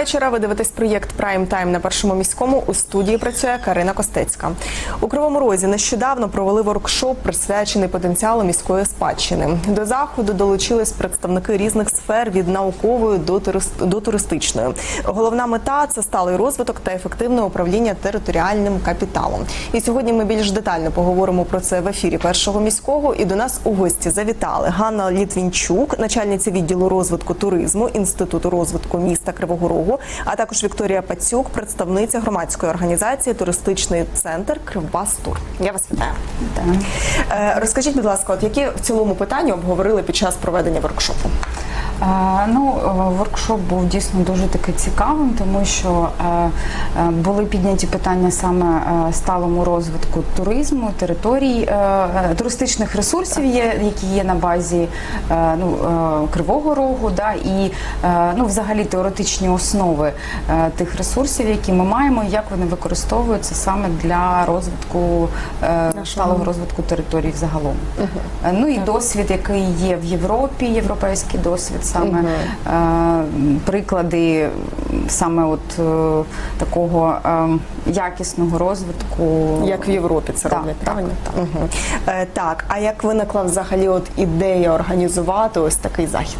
Вечора. Ви дивитесь проєкт Прайм Тайм на першому міському. У студії працює Карина Костецька. У Кривому Розі нещодавно провели воркшоп, присвячений потенціалу міської спадщини. До заходу долучились представники різних сфер від наукової до до туристичної. Головна мета це сталий розвиток та ефективне управління територіальним капіталом. І сьогодні ми більш детально поговоримо про це в ефірі першого міського. І до нас у гості завітали Ганна Літвінчук, начальниця відділу розвитку туризму Інституту розвитку міста Кривого Рогу, а також Вікторія Пацюк, представниця громадської організації Туристичний центр Кривбас-Тур. Я вас вітаю. Е, Розкажіть, будь ласка, от які в цілому питання обговорили під час проведення воркшопу? Е, Ну, е, воркшоп був дійсно дуже таки цікавим, тому що е, були підняті питання саме сталому розвитку туризму, територій, туристичних ресурсів, які є на базі ну, Кривого Рогу, да, і ну, взагалі теоретичні основи тих ресурсів, які ми маємо, і як вони використовуються саме для розвитку сталого розвитку територій загалом. Е, Ну і досвід, який є в Європі, європейський досвід, саме е, приклади саме от е, такого е, якісного розвитку. Як в Європі це Так, роблять, так, правильно? Мгм. Е, так, а як виникла взагалі от ідея організувати ось такий захід?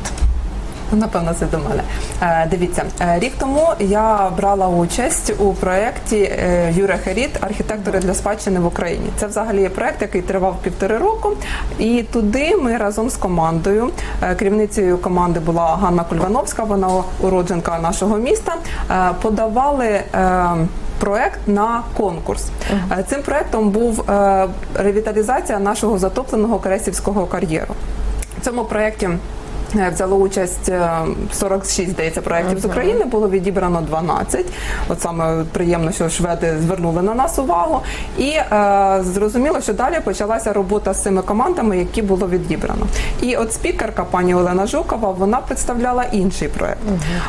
Ну, Напевно, це до мене. Е, дивіться, е, рік тому я брала участь у проєкті е, Юра Херіт Архітектори для спадщини в Україні. Це взагалі проєкт, який тривав півтори року. І туди ми разом з командою, керівницею команди була Ганна Кульвановська, вона уродженка нашого міста, подавали. Проект на конкурс Е, цим проектом був ревіталізація нашого затопленого Кресівського кар'єру. В цьому проєкті взяло участь е, 46, здається, проєктів з України, було відібрано 12. От саме приємно, що шведи звернули на нас увагу. І е, зрозуміло, що далі почалася робота з цими командами, які було відібрано. І от спікерка пані Олена Жукова, вона представляла інший проєкт.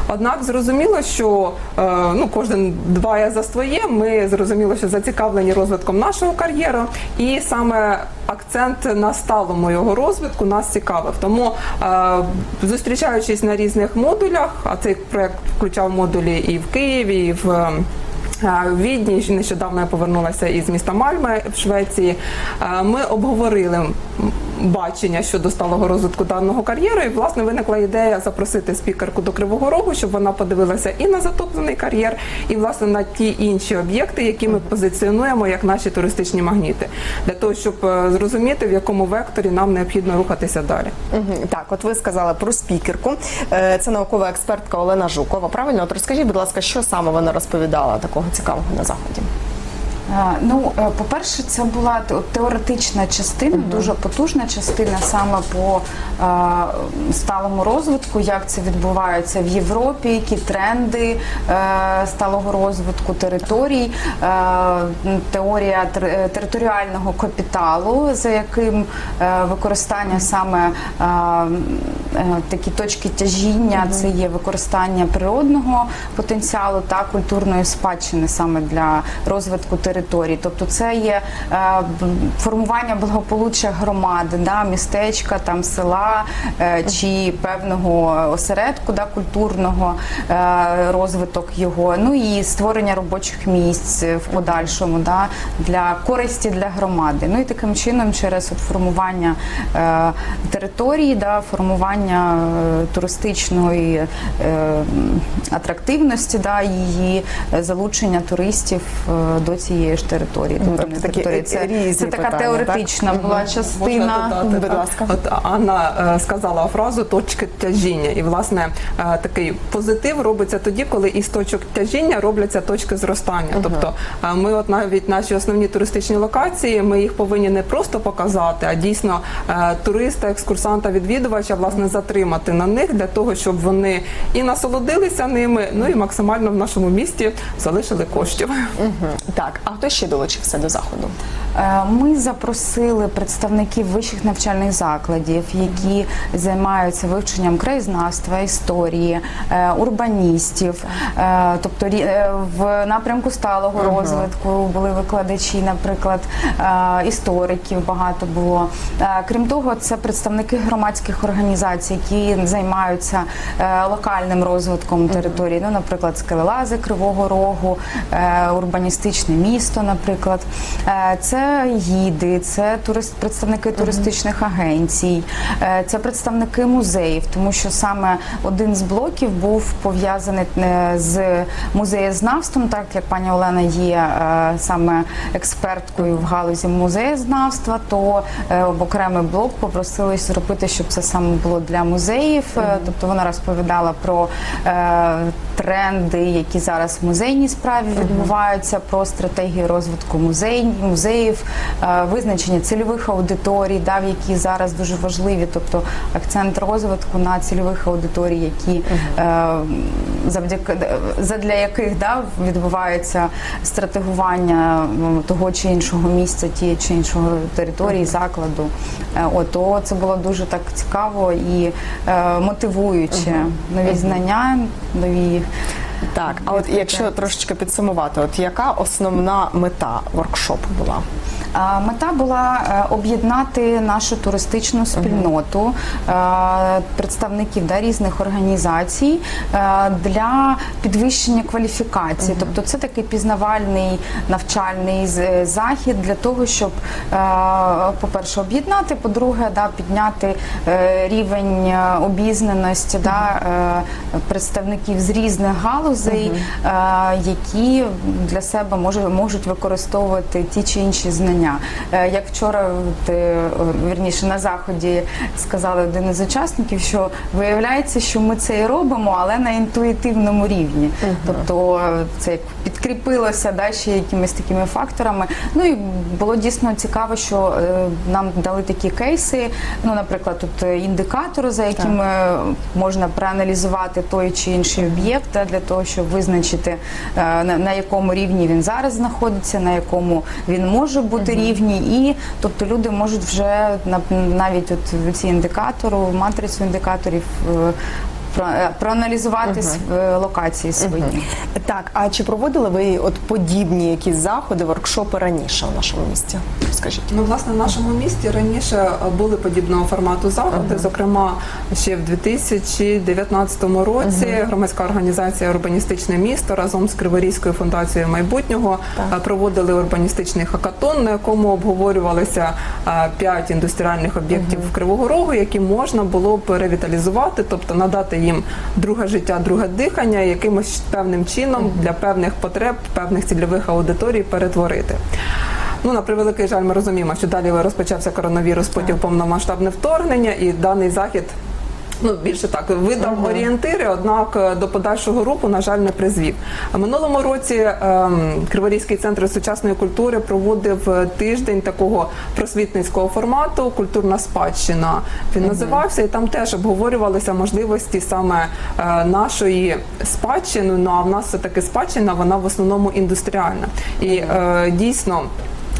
Однак зрозуміло, що е, ну, кожен дбає за своє. Ми зрозуміло, що зацікавлені розвитком нашого кар'єру, і саме акцент на сталому його розвитку нас цікавив. Тому е, зустрічаючись на різних модулях, а цей проект включав модулі і в Києві, і в. е, в Відні ще нещодавно я повернулася із міста Мальме в Швеції. Е, Ми обговорили бачення щодо сталого розвитку даного кар'єру. І власне виникла ідея запросити спікерку до Кривого Рогу, щоб вона подивилася і на затоплений кар'єр, і власне на ті інші об'єкти, які ми позиціонуємо як наші туристичні магніти, для того, щоб е, зрозуміти, в якому векторі нам необхідно рухатися далі. Так, от ви сказали про спікерку. Е, Це наукова експертка Олена Жукова. Правильно, от розкажіть, будь ласка, що саме вона розповідала такого цікавого на заході? Е, Ну, е, по-перше, це була теоретична частина, дуже потужна частина саме по е, сталому розвитку, як це відбувається в Європі, які тренди е, сталого розвитку територій, е, теорія тер- е, територіального капіталу, за яким е, використання саме е, такі точки тяжіння, це є використання природного потенціалу та культурної спадщини саме для розвитку територій. Тобто це є е, формування благополуччя громади, да, містечка, там села е, чи певного осередку да, культурного е, розвиток його. Ну і створення робочих місць в подальшому да, для користі для громади. Ну і таким чином, через от формування е, території, да, формування е, туристичної е, атрактивності, да, її е, залучення туристів до цієї ж території. Тобто не такі території. Це, різні це така питання, теоретична так? була частина. Додати, Будь ласка. От Анна сказала фразу точки тяжіння, і власне такий позитив робиться тоді, коли із точок тяжіння робляться точки зростання. Тобто е, ми, от навіть наші основні туристичні локації, ми їх повинні не просто показати, а дійсно туриста, екскурсанта, відвідувача власне затримати на них для того, щоб вони і насолодилися ними, ну і максимально в нашому місті залишили коштів. Угу. Так, а хто ще долучився до заходу? Е, Ми запросили представників вищих навчальних закладів, які займаються вивченням краєзнавства, історії, е, урбаністів. Е, Тобто в напрямку сталого розвитку були викладачі, наприклад, істориків багато було. Крім того, це представники громадських організацій, які займаються локальним розвитком території. Ну, наприклад, скелелази Кривого Рогу, урбаністичне місто, наприклад. Е, Це гіди, це турист, представники туристичних агенцій, е, це представники музеїв, тому що саме один з блоків був пов'язаний е, з музеєзнавством, так як пані Олена є е, саме експерткою в галузі музеєзнавства, то в окремий блок попросили зробити, щоб це саме було для музеїв. Тобто вона розповідала про тренди, які зараз в музейній справі відбуваються, про стратегію розвитку музей, музеїв, е, визначення цільових аудиторій, да, які зараз дуже важливі, тобто акцент розвитку на цільових аудиторій, які е, завдяки задля яких да, відбувається стратегування того чи іншого місця, тієї чи іншого території, закладу. Е, От, то це було дуже так цікаво і е, мотивуюче. Нові знання, нові Так, а от якщо трошечки підсумувати, от яка основна мета воркшопу була? Мета була е, об'єднати нашу туристичну спільноту е, представників да, різних організацій е, для підвищення кваліфікації. Тобто це такий пізнавальний навчальний захід для того, щоб, по-перше, об'єднати, по-друге, да, підняти рівень обізнаності да, представників з різних галузей, е, які для себе може, можуть використовувати ті чи інші знання. Е, Як вчора, ти е, вірніше на заході сказали один із учасників, що виявляється, що ми це і робимо, але на інтуїтивному рівні. Тобто це як підкріпилося да, ще якимись такими факторами. Ну і було дійсно цікаво, що е, нам дали такі кейси. Ну, наприклад, тут е, індикатори, за якими можна проаналізувати той чи інший об'єкт да, для того, щоб визначити е, на, на якому рівні він зараз знаходиться, на якому він може бути рівні, і тобто люди можуть вже на- навіть от ці індикатору, матрицю індикаторів. Про- е, Проаналізувати е, локації свої. Так, а чи проводили ви от подібні якісь заходи, воркшопи раніше в нашому місті? Скажіть. Ну, власне, в нашому місті раніше е, були подібного формату заходи. Зокрема, ще в 2019 році громадська організація Урбаністичне місто разом з Криворізькою фундацією майбутнього е, проводили урбаністичний хакатон, на якому обговорювалися е, п'ять індустріальних об'єктів Кривого Рогу, які можна було б ревіталізувати, тобто надати їм друге життя, друге дихання, якимось певним чином для певних потреб, певних цільових аудиторій перетворити. Ну, на превеликий жаль, ми розуміємо, що далі розпочався коронавірус, потім повномасштабне вторгнення, і даний захід. Ну, більше так видав орієнтири, однак е, до подальшого руху, на жаль, не призвів. Минулому році ем, Криворізький центр сучасної культури проводив е, тиждень такого просвітницького формату Культурна спадщина. Він називався, і там теж обговорювалися можливості саме е, нашої спадщини. Ну а в нас все таки спадщина, вона в основному індустріальна. І е, дійсно.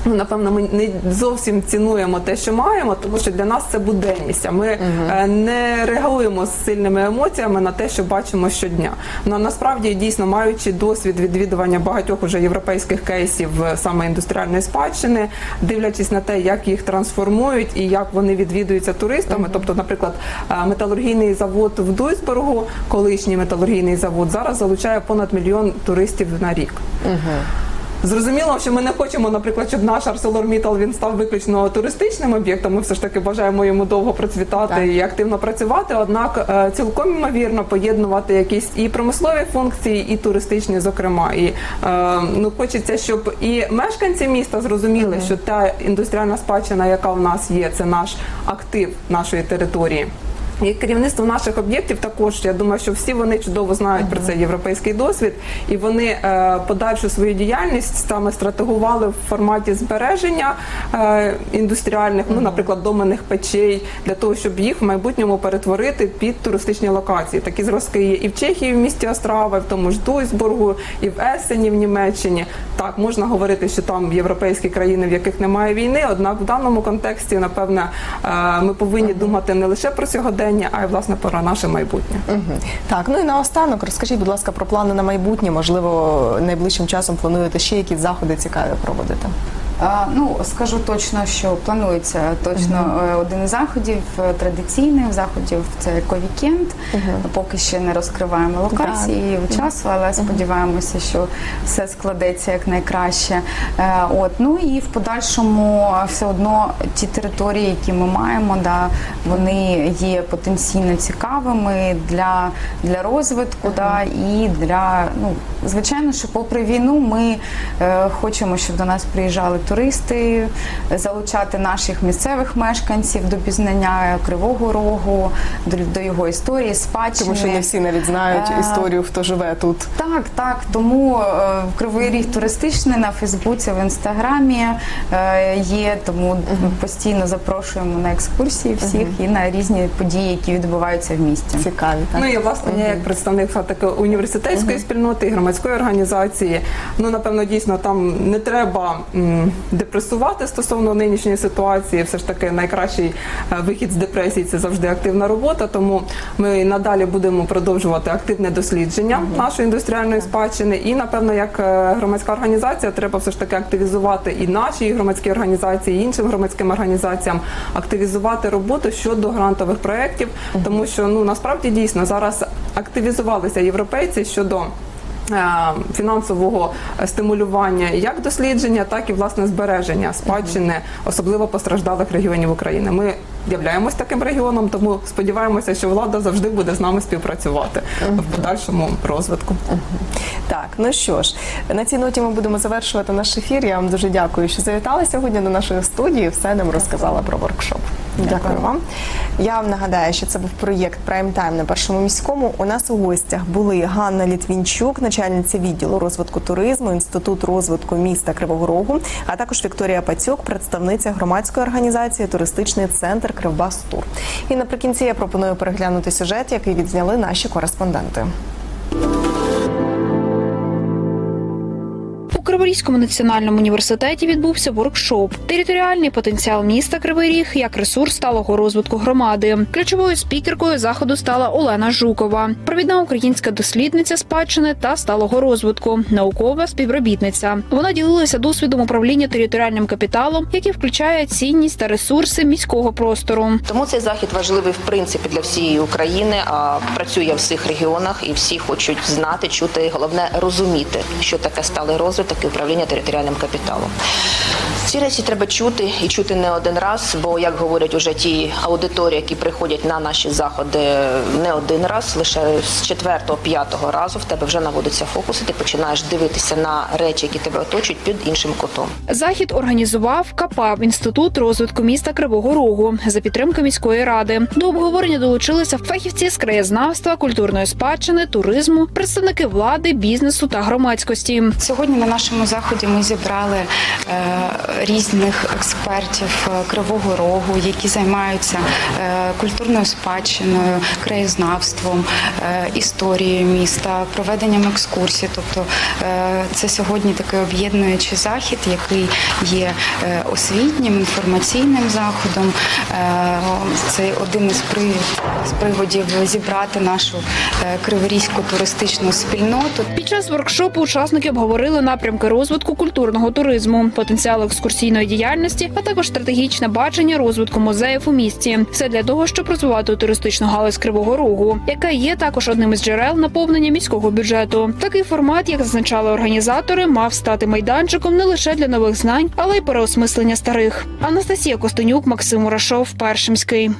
Ну, напевно, ми не зовсім цінуємо те, що маємо, тому що для нас це буденність. А Ми е, не реагуємо з сильними емоціями на те, що бачимо щодня. Ну насправді дійсно маючи досвід відвідування багатьох уже європейських кейсів е, саме індустріальної спадщини, дивлячись на те, як їх трансформують і як вони відвідуються туристами. Тобто, наприклад, е, металургійний завод в Дуйсбургу, колишній металургійний завод, зараз залучає понад мільйон туристів на рік. Зрозуміло, що ми не хочемо, наприклад, щоб наш ArcelorMittal він став виключно туристичним об'єктом. Ми все ж таки бажаємо йому довго процвітати Так. і активно працювати. Однак е, цілком ймовірно поєднувати якісь і промислові функції, і туристичні, зокрема. І е, ну хочеться, щоб і мешканці міста зрозуміли, що та індустріальна спадщина, яка в нас є, це наш актив нашої території. І керівництво наших об'єктів також я думаю, що всі вони чудово знають про цей європейський досвід, і вони е, подальшу свою діяльність саме стратегували в форматі збереження е, індустріальних, ну наприклад, доменних печей, для того, щоб їх в майбутньому перетворити під туристичні локації. Такі зразки є і в Чехії, в місті Острава, і в тому ж Дуйсбургу, і в Есені, в Німеччині. Так можна говорити, що там європейські країни, в яких немає війни. Однак в даному контексті, напевне, е, ми повинні думати не лише про сьогодення, а й власне про наше майбутнє. Угу. Так, ну і наостанок розкажіть, будь ласка, про плани на майбутнє. Можливо, найближчим часом плануєте ще якісь заходи цікаві проводити. Ну, скажу точно, що планується точно е, один із заходів е, традиційних заходів це ековікенд. Поки ще не розкриваємо локації і часу, але сподіваємося, що все складеться як найкраще. Е, От ну і в подальшому все одно ті території, які ми маємо, да, вони є потенційно цікавими для, для розвитку, да, і для ну звичайно, що попри війну ми е, хочемо, щоб до нас приїжджали туристи, залучати наших місцевих мешканців до пізнання Кривого Рогу, до, до його історії, спадщини. Тому що не всі навіть знають Е, історію, хто живе тут. Так, так. Тому е, Кривий Ріг туристичний на Фейсбуці, в інстаграмі е, є. Тому постійно запрошуємо на екскурсії всіх і на різні події, які відбуваються в місті. Цікаві, так? Ну і власне я як представник університетської спільноти і громадської організації. Ну напевно, дійсно там не треба м, депресувати стосовно нинішньої ситуації. Все ж таки найкращий е, вихід з депресії це завжди активна робота. Тому ми і надалі будемо продовжувати активне дослідження нашої індустріальної спадщини. І напевно, як е, громадська організація, треба все ж таки активізувати і наші громадські організації, і іншим громадським організаціям активізувати роботу щодо грантових проєктів, тому що ну насправді дійсно зараз активізувалися європейці щодо. Е, Фінансового стимулювання як дослідження, так і власне збереження спадщини особливо постраждалих регіонів України. Ми являємось таким регіоном, тому сподіваємося, що влада завжди буде з нами співпрацювати в подальшому розвитку. Так, ну що ж, на цій ноті ми будемо завершувати наш ефір. Я вам дуже дякую, що завітали сьогодні до нашої студії. Все нам розказала про воркшоп. Дякую вам. Я вам нагадаю, що це був проєкт Прайм Тайм на першому міському. У нас у гостях були Ганна Літвінчук, начальниця відділу розвитку туризму, інститут розвитку міста Кривого Рогу, а також Вікторія Пацюк, представниця громадської організації Туристичний центр Кривбас Тур. І наприкінці я пропоную переглянути сюжет, який відзняли наші кореспонденти. У Криворізькому національному університеті відбувся воркшоп Територіальний потенціал міста Кривий Ріг як ресурс сталого розвитку громади. Ключовою спікеркою заходу стала Олена Жукова, провідна українська дослідниця спадщини та сталого розвитку, наукова співробітниця. Вона ділилася досвідом управління територіальним капіталом, який включає цінність та ресурси міського простору. Тому цей захід важливий в принципі для всієї України. А працює в всіх регіонах, і всі хочуть знати, чути, і головне розуміти, що таке сталий розвиток і управління територіальним капіталом. Ці речі треба чути і чути не один раз, бо як говорять уже ті аудиторії, які приходять на наші заходи не один раз, лише з четвертого, п'ятого разу в тебе вже наводиться фокус, і ти починаєш дивитися на речі, які тебе оточують під іншим кутом. Захід організував КАПАВ інститут розвитку міста Кривого Рогу за підтримки міської ради. До обговорення долучилися фахівці з краєзнавства, культурної спадщини, туризму, представники влади, бізнесу та громадськості. Сьогодні на нашому заході ми зібрали е, різних експертів е, Кривого Рогу, які займаються е, культурною спадщиною, краєзнавством, е, історією міста, проведенням екскурсій. Тобто це сьогодні такий об'єднуючий захід, який є освітнім, інформаційним заходом. Це один із приводів зібрати нашу криворізьку туристичну спільноту. Під час воркшопу учасники обговорили напрямки розвитку культурного туризму, потенціал екскурсійної діяльності, а також стратегічне бачення розвитку музеїв у місті. Все для того, щоб розвивати туристичну галузь Кривого Рогу, яка є також одним із джерел наповнення міського бюджету. Такий формат, як зазначали організатори, мав стати майданчиком не лише для нових знань, але й переосмислення старих. Анастасія Костенюк, Максим Урашов, Першимський.